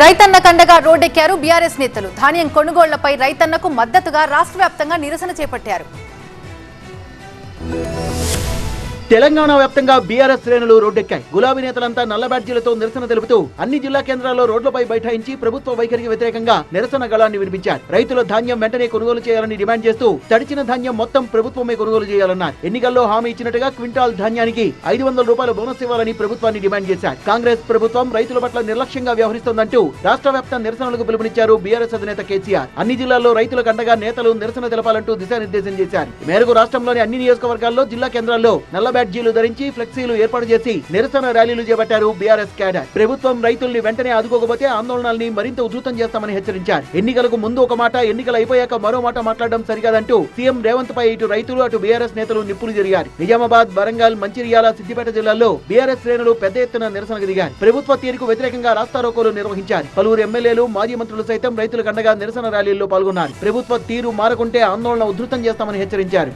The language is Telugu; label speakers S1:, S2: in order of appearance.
S1: రైతన్న కండగా రోడ్డెక్కారు బీఆర్ఎస్ నేతలు. ధాన్యం కొనుగోళ్ళపై రైతన్నకు మద్దతుగా రాష్ట్ర వ్యాప్తంగా నిరసన చేపట్టారు.
S2: తెలంగాణ వ్యాప్తంగా బీఆర్ఎస్ శ్రేణులు రోడ్డెక్కాయి. గులాబీ నేతలంతా నల్ల బ్యాడ్జీలతో నిరసన తెలుపుతూ అన్ని జిల్లా కేంద్రాల్లో రోడ్లపై బైఠాయించి ప్రభుత్వ వైఖరికి వ్యతిరేకంగా నిరసన గళాన్ని వినిపించారు. రైతుల ధాన్యం వెంటనే కొనుగోలు చేయాలని డిమాండ్ చేస్తూ తడిచిన ధాన్యం మొత్తం ప్రభుత్వమే కొనుగోలు చేయాలన్నారు. ఎన్నికల్లో హామీ ఇచ్చినట్టుగా క్వింటాల్ ధాన్యానికి ఐదు వందల రూపాయల బోనస్ ఇవ్వాలని ప్రభుత్వాన్ని డిమాండ్ చేశారు. కాంగ్రెస్ ప్రభుత్వం రైతుల పట్ల నిర్లక్ష్యంగా వ్యవహరిస్తోందంటూ రాష్ట్ర వ్యాప్త నిరసనలకు పిలుపునిచ్చారు బీఆర్ఎస్ అధినేత కేసీఆర్. అన్ని జిల్లాల్లో రైతులకు అండగా నేతలు నిరసన తెలపాలంటూ దిశానిర్దేశం చేశారు. ఈ మేరకు రాష్ట్రంలోని అన్ని నియోజకవర్గాల్లో జిల్లా కేంద్రాల్లో నల్ల బ్యాడ్జీలు ధరించి ఫ్లెక్సీలు ఏర్పాటు చేసి నిరసన ర్యాలీలు చేపట్టారు బీఆర్ఎస్ క్యాడర్. ప్రభుత్వం రైతుల్ని వెంటనే ఆదుకోకపోతే ఆందోళనల్ని మరింత ఉధృతం చేస్తామని హెచ్చరించారు. ఎన్నికలకు ముందు ఒక మాట ఎన్నికలు అయిపోయాక మరో మాట మాట్లాడడం సరికాదంటూ సీఎం రేవంత్ పై ఇటు రైతులు అటు బీఆర్ఎస్ నేతలు నిప్పులు జరిగారు. నిజామాబాద్ వరంగల్ మంచిర్యాల సిద్దిపేట జిల్లాల్లో బీఆర్ఎస్ శ్రేణులు పెద్ద ఎత్తున నిరసనకు దిగారు. ప్రభుత్వ తీరుకు వ్యతిరేకంగా రాస్తారోకోలు నిర్వహించారు. పలువురు ఎమ్మెల్యేలు మాజీ మంత్రులు సైతం రైతులకు అండగా నిరసన ర్యాలీల్లో పాల్గొన్నారు. ప్రభుత్వ తీరు మారకుంటే ఆందోళన ఉధృతం చేస్తామని హెచ్చరించారు.